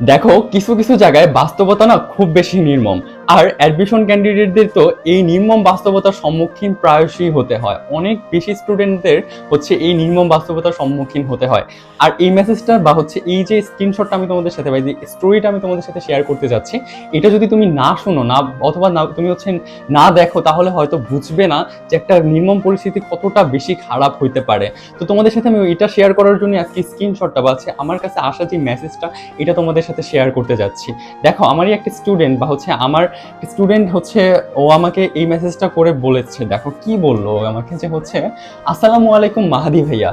দেখো কিছু কিছু জায়গায় বাস্তবতা না খুব বেশি নির্মম। আর অ্যাডমিশন ক্যান্ডিডেটদের তো এই নির্মম বাস্তবতার সম্মুখীন প্রায়শই হতে হয়। অনেক বেশি স্টুডেন্টদের হচ্ছে এই নির্মম বাস্তবতার সম্মুখীন হতে হয়। আর এই মেসেজটা বা হচ্ছে এই যে স্ক্রিনশটটা আমি তোমাদের সাথে বা যে স্টোরিটা আমি তোমাদের সাথে শেয়ার করতে যাচ্ছি, এটা যদি তুমি না শোনো, না অথবা না, তুমি হচ্ছে না দেখো, তাহলে হয়তো বুঝবে না যে একটা নির্মম পরিস্থিতি কতটা বেশি খারাপ হইতে পারে। তো তোমাদের সাথে আমি এটা শেয়ার করার জন্য আজকে স্ক্রিনশটটা বা হচ্ছে আমার কাছে আসা যে মেসেজটা এটা তোমাদের সাথে শেয়ার করতে যাচ্ছি। দেখো, আমারই একটা স্টুডেন্ট বা হচ্ছে আমার স্টুডেন্ট হচ্ছে, ও আমাকে এই মেসেজটা করে বলেছে। দেখো কি বলল আমাকে যে হচ্ছে, আসসালামু আলাইকুম মাহাদি ভাইয়া।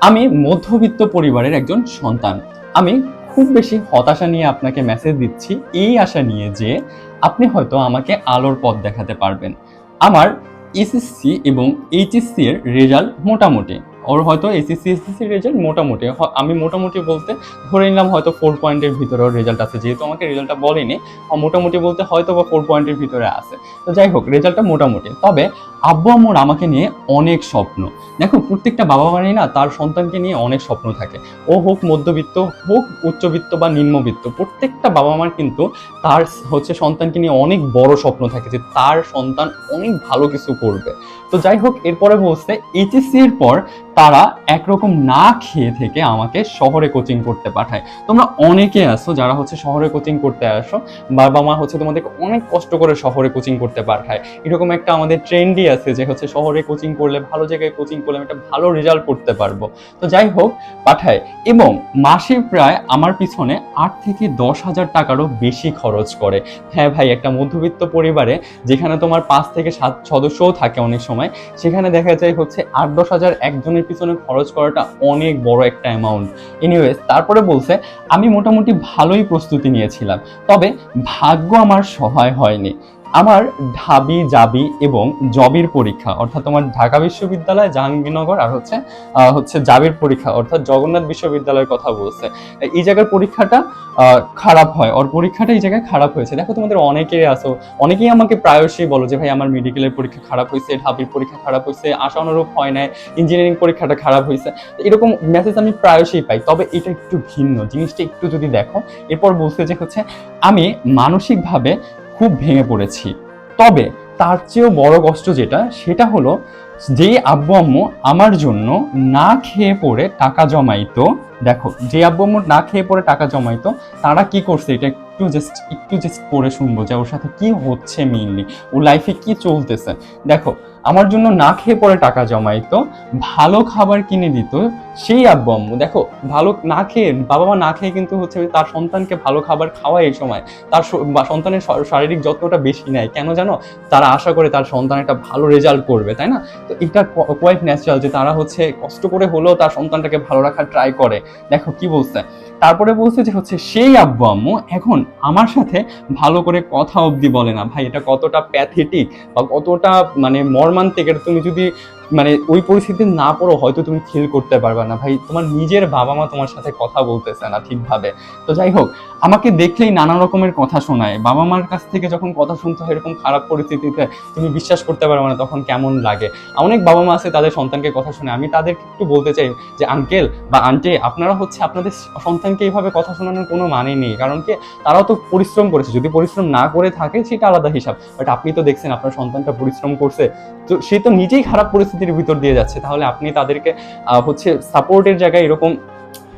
আমি মধ্যবিত্ত পরিবারের একজন সন্তান। আমি খুব বেশি হতাশা নিয়ে আপনাকে মেসেজ দিচ্ছি। এই আশা নিয়ে যে আপনি হয়তো আমাকে আলোর পথ দেখাতে পারবেন। আমার এসএসসি এবং এইচএসসি এর রেজাল্ট মোটামুটি। ওর হয়তো এসএসসি এসএসসি রেজাল্ট মোটামুটি। আমি মোটামুটি বলতে ধরে নিলাম হয়তো ফোর পয়েন্টের ভিতরে ওর রেজাল্ট আছে। যেহেতু আমাকে রেজাল্টটা বলেনি মোটামুটি বলতে হয়তো বা ফোর পয়েন্টের ভিতরে আছে। তো যাই হোক রেজাল্টটা মোটামুটি। তবে আব্বু আম্মুর আমাকে নিয়ে অনেক স্বপ্ন। দেখো, প্রত্যেকটা বাবা মারই না তার সন্তানকে নিয়ে অনেক স্বপ্ন থাকে। ও হোক মধ্যবিত্ত, হোক উচ্চবিত্ত বা নিম্নবিত্ত, প্রত্যেকটা বাবা মার কিন্তু তার হচ্ছে সন্তানকে নিয়ে অনেক বড় স্বপ্ন থাকে যে তার সন্তান অনেক ভালো কিছু করবে। তো যাই হোক, এরপরে বলছে এইচএসসি এর পর তারা একরকম না খেয়ে থেকে আমাকে শহরে কোচিং করতে পাঠায়। তোমরা অনেকে আসো যারা হচ্ছে শহরে কোচিং করতে আসো, বাবা মা হচ্ছে তোমাদেরকে অনেক কষ্ট করে শহরে কোচিং করতে পাঠায়। এরকম একটা আমাদের ট্রেন্ডই আছে যে হচ্ছে শহরে কোচিং করলে, ভালো জায়গায় কোচিং করলে একটা ভালো রেজাল্ট করতে পারব। তো যাই হোক, পাঠায়। এবং মাসে প্রায় আমার পিছনে আট থেকে দশ হাজার টাকারও বেশি খরচ করে। হ্যাঁ ভাই, একটা মধ্যবিত্ত পরিবারে যেখানে তোমার পাঁচ থেকে সাত সদস্যও থাকে অনেক সময়, সেখানে দেখা যায় হচ্ছে আট দশ হাজার একজনের পিছনে খরচ করাটা অনেক বড় একটা অ্যামাউন্ট এনিওয়েজ তারপরে বলছে, আমি মোটামুটি ভালোই প্রস্তুতি নিয়েছিলাম, তবে ভাগ্য আমার সহায় হয়নি। আমার ঢাবি জাবি এবং জবির পরীক্ষা, অর্থাৎ তোমার ঢাকা বিশ্ববিদ্যালয়, জাহাঙ্গীরনগর আর হচ্ছে হচ্ছে জাবির পরীক্ষা, অর্থাৎ জগন্নাথ বিশ্ববিদ্যালয়ের কথা বলছে। এই জায়গার পরীক্ষাটা খারাপ হয়। ওর পরীক্ষাটা এই জায়গায় খারাপ হয়েছে। দেখো তোমাদের অনেকেই আসো অনেকেই আমাকে প্রায়শই বলো যে, ভাই, আমার মেডিকেলের পরীক্ষা খারাপ হয়েছে, ঢাবির পরীক্ষা খারাপ হয়েছে, আশা অনুরূপ হয় নাই, ইঞ্জিনিয়ারিং পরীক্ষাটা খারাপ হয়েছে। এরকম মেসেজ আমি প্রায়শই পাই। তবে এটা একটু ভিন্ন। জিনিসটা একটু যদি দেখো, এরপর বলছে যে হচ্ছে, আমি মানসিকভাবে খুব ভেঙে পড়েছি। তবে তার চেয়েও বড় কষ্ট যেটা, সেটা হলো যেই আব্বু আম্মু আমার জন্য না খেয়ে পড়ে টাকা জমাইতো। দেখো, যে আব্বু আম্মু না খেয়ে পড়ে টাকা জমাইতো, তারা কি করছে? এটা একটু জাস্ট একটু জাস্ট পড়ে শুনব যে ওর সাথে কি হচ্ছে মেইনলি ওর লাইফে কি চলতেছে। দেখো, আমার জন্য না খেয়ে পরে টাকা জমাইতো, ভালো খাবার কিনে দিত, সেই আব্বু আম্মু। দেখো, ভালো না খেয়ে, বাবা মা না খেয়ে কিন্তু হচ্ছে তার সন্তানকে ভালো খাবার খাওয়ায় এই সময়। তার সন্তানের শারীরিক যত্নটা বেশি নেয়। কেন জানো? তারা আশা করে তার সন্তান একটা ভালো রেজাল্ট করবে, তাই না? তো এটা কোয়াইট ন্যাচারাল যে তারা হচ্ছে কষ্ট করে হলেও তার সন্তানটাকে ভালো রাখার ট্রাই করে। দেখো, কি বলছে? তারপরে বলছে যে হচ্ছে, সেই আব্বু আম্মু এখন আমার সাথে ভালো করে কথা অবধি বলে না। ভাই, এটা কতটা প্যাথেটিক বা কতটা মানে মর্মান্তিক? এটা তুমি যদি মানে ওই পরিস্থিতি না পড়ো হয়তো তুমি ফিল করতে পারবে না। ভাই, তোমার নিজের বাবা মা তোমার সাথে কথা বলতেছে না ঠিকভাবে। তো যাই হোক, আমাকে দেখলেই নানা রকমের কথা শোনায়। বাবা মার কাছ থেকে যখন কথা শুনতে হয় এরকম খারাপ পরিস্থিতিতে তুমি বিশ্বাস করতে পারবে না তখন কেমন লাগে। অনেক বাবা মা আছে, তাদের সন্তানকে কথা শুনে আমি তাদেরকে একটু বলতে চাই যে আঙ্কেল বা আন্টি আপনারা হচ্ছে আপনাদের সন্তানকে এইভাবে কথা শোনানোর কোনো মানে নেই। কারণ কি, তারাও তো পরিশ্রম করেছে। যদি পরিশ্রম না করে থাকে, সেটা আলাদা হিসাব। বাট আপনি তো দেখছেন, আপনার সন্তানটা পরিশ্রম করছে। তো সে তো নিজেই খারাপ পরিস্থিতির ভিতর দিয়ে যাচ্ছে, তাহলে আপনি তাদেরকে হচ্ছে সাপোর্টের জায়গায় এরকম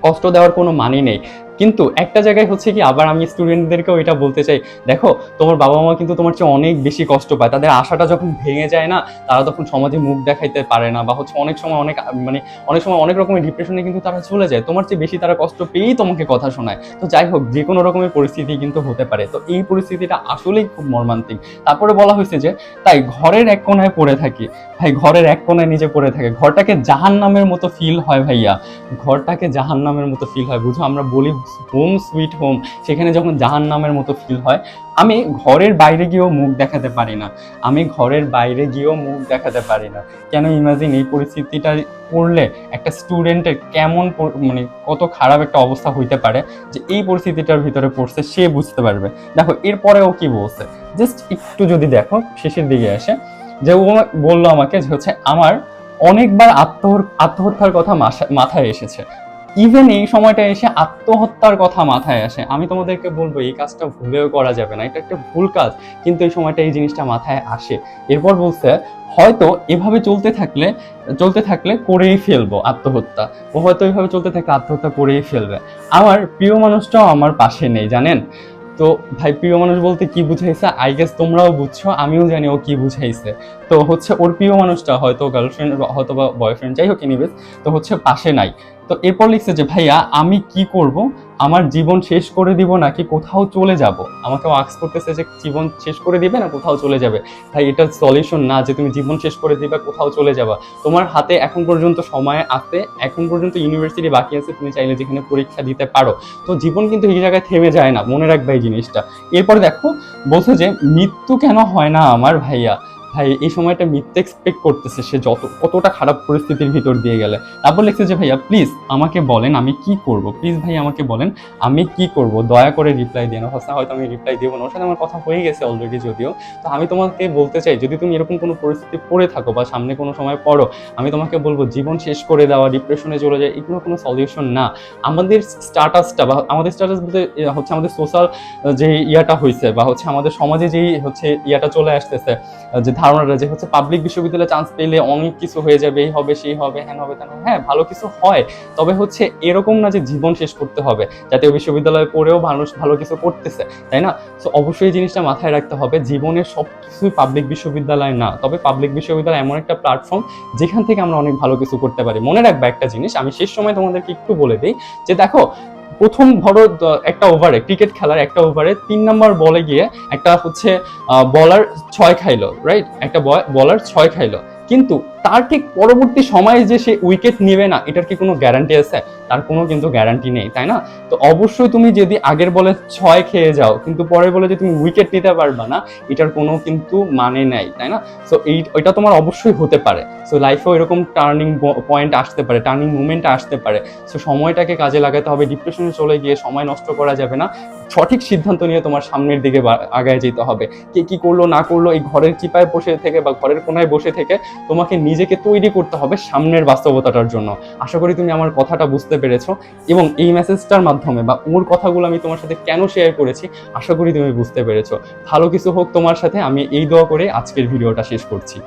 কষ্ট দেওয়ার কোনো মানে নেই। কিন্তু একটা জায়গায় হচ্ছে কি, আবার আমি স্টুডেন্টদেরকেও এটা বলতে চাই। দেখো, তোমার বাবা মা কিন্তু তোমার চেয়ে অনেক বেশি কষ্ট পায়। তাদের আশাটা যখন ভেঙে যায় না, তারা তখন সমাজে মুখ দেখাইতে পারে না বা হচ্ছে অনেক সময় অনেক মানে অনেক সময় অনেক রকমের ডিপ্রেশনে কিন্তু তারা চলে যায়। তোমার চেয়ে বেশি তারা কষ্ট পেয়েই তোমাকে কথা শোনায়। তো যাই হোক যে কোনো রকমের পরিস্থিতি কিন্তু হতে পারে। তো এই পরিস্থিতিটা আসলেই খুব মর্মান্তিক। তারপরে বলা হয়েছে যে, তাই ঘরের এক কোনায় পড়ে থাকি। ভাই, ঘরের এক কোনায় নিজে পড়ে থাকে। ঘরটাকে জাহান নামের মতো ফিল হয় ভাইয়া। ঘরটাকে জাহান নামের মতো ফিল হয়, বুঝো? আমরা বলি হোম সুইট হোম, সেখানে যখন জাহান নামের মতো ফিল হয়, আমি ঘরের বাইরে গিয়েও মুখ দেখাতে পারি না। আমি ঘরের বাইরে গিয়েও মুখ দেখাতে পারি না। কেন ইমাজিন এই পরিস্থিতিটা পড়লে একটা স্টুডেন্টের কেমন মানে কত খারাপ একটা অবস্থা হইতে পারে যে এই পরিস্থিতিটার ভিতরে পড়ছে, সে বুঝতে পারবে। দেখো এরপরে ও কি বলছে? জাস্ট একটু যদি দেখো, শেষের দিকে আসে, যে ও বলল আমাকে যে হচ্ছে, আমার অনেকবার আত্মহর, আত্মহত্যার কথা মাথায় এসেছে। ইভেন এই সময়টা এসে আত্মহত্যার কথা মাথায় আসে। আমি তোমাদেরকে বলব, এই কাজটা ভুলেও করা যাবে না। এটা একটা ভুল কাজ, কিন্তু এই সময়টা এই জিনিসটা মাথায় আসে। এরপর বলছে, হয়তো এভাবে চলতে থাকলে চলতে থাকলে করেই ফেলব আত্মহত্যা। ও হয়তো এভাবে চলতে থাকলে আত্মহত্যা করেই ফেলবে। আমার প্রিয় মানুষটাও আমার পাশে নেই, জানেন? তো ভাই, প্রিয় মানুষ বলতে কি বুঝাইছে? আই গেস তোমরাও বুঝছ, আমিও জানি ও কি বুঝাইছে। তো হচ্ছে ওর প্রিয় মানুষটা হয়তো গার্লফ্রেন্ড হয়তো বা বয়ফ্রেন্ড যাই হোক এনিওয়েজ তো হচ্ছে পাশে নাই। তো এরপর লিখছে যে, ভাইয়া, আমি কি করব? আমার জীবন শেষ করে দিব নাকি কোথাও চলে যাব? আমাকে আক্স করতেছে যে জীবন শেষ করে দিবে না কোথাও চলে যাবে? তাই এটা সলিউশন না যে তুমি জীবন শেষ করে দিবে, কোথাও চলে যাবা। তোমার হাতে এখন পর্যন্ত সময় আছে, এখন পর্যন্ত ইউনিভার্সিটি বাকি আছে, তুমি চাইলে যেখানে পরীক্ষা দিতে পারো। তো জীবন কিন্তু এই জায়গায় থেমে যায় না, মনে রাখবে এই জিনিসটা। এরপর দেখো, বলছে যে, মৃত্যু কেন হয় না আমার ভাইয়া? ভাই, এই সময়টা মিথ্যে এক্সপেক্ট করতেছে সে যত, কতটা খারাপ পরিস্থিতির ভিতর দিয়ে গেলে। তারপর লিখছে যে, ভাইয়া প্লিজ আমাকে বলেন আমি কি করব। প্লিজ ভাই আমাকে বলেন আমি কি করব। দয়া করে রিপ্লাই দেন হাসনা হয়তো আমি রিপ্লাই দেবো না। ওর সাথে আমার কথা হয়ে গেছে অলরেডি যদিও। তো আমি তোমাকে বলতে চাই, যদি তুমি এরকম কোনো পরিস্থিতি পড়ে থাকো বা সামনে কোনো সময় পড়ো, আমি তোমাকে বলব জীবন শেষ করে দেওয়া ডিপ্রেশনে চলে যায় এগুলো কোনো সলিউশন না। আমাদের স্ট্যাটাসটা বা আমাদের স্ট্যাটাস বলতে হচ্ছে আমাদের সোশ্যাল যে ইয়াটা হয়েছে বা হচ্ছে আমাদের সমাজে যেই হচ্ছে ইয়াটা চলে আসতেছে যে ধারণাটা যে হচ্ছে পাবলিক বিশ্ববিদ্যালয়ে চান্স পেলে অনেক কিছু হয়ে যাবে, এই হবে, সেই হবে, হ্যান হবে তেন হ্যাঁ ভালো কিছু হয়, তবে হচ্ছে এরকম না যে জীবন শেষ করতে হবে। জাতীয় বিশ্ববিদ্যালয়ে পড়েও মানুষ ভালো কিছু করতেছে, তাই না? তো অবশ্যই এই জিনিসটা মাথায় রাখতে হবে, জীবনের সব কিছুই পাবলিক বিশ্ববিদ্যালয় না। তবে পাবলিক বিশ্ববিদ্যালয় এমন একটা প্ল্যাটফর্ম যেখান থেকে আমরা অনেক ভালো কিছু করতে পারি। মনে রাখবে একটা জিনিস, আমি শেষ সময় তোমাদেরকে একটু বলে দিই, যে দেখো প্রথম ধরো একটা ওভারে ক্রিকেট খেলার একটা ওভারে তিন নম্বর বলে গিয়ে একটা হচ্ছে বলার ছয় খাইলো রাইট একটা বলার ছয় খাইলো। কিন্তু তার ঠিক পরবর্তী সময়ে যে সে উইকেট নেবে না, এটার কি কোনো গ্যারান্টি আছে? তার কোনো কিন্তু গ্যারান্টি নেই, তাই না? তো অবশ্যই তুমি যদি আগের বলে ছয় খেয়ে যাও, কিন্তু পরে বলে যে তুমি উইকেট নিতে পারবা না, এটার কোনো কিন্তু মানে নেই, তাই না? সো এই ওইটা তোমার অবশ্যই হতে পারে। সো লাইফেও এরকম টার্নিং পয়েন্ট আসতে পারে টার্নিং মুভমেন্ট আসতে পারে। সো সময়টাকে কাজে লাগাতে হবে ডিপ্রেশনে চলে গিয়ে সময় নষ্ট করা যাবে না। সঠিক সিদ্ধান্ত নিয়ে তোমার সামনের দিকে আগায় যেতে হবে। কে কি করল, না করল, এই ঘরের চিপায় বসে থেকে বা ঘরের কোনায় বসে থেকে তোমাকে নিজেকে তৈরি করতে হবে সামনের বাস্তবতাটার জন্য। আশা করি তুমি আমার কথাটা বুঝতে পেরেছ এবং এই মেসেজটার মাধ্যমে বা ওর কথাগুলো আমি তোমার সাথে কেন শেয়ার করেছি, আশা করি তুমি বুঝতে পেরেছ। ভালো কিছু হোক তোমার সাথে, আমি এই দোয়া করে আজকের ভিডিওটা শেষ করছি।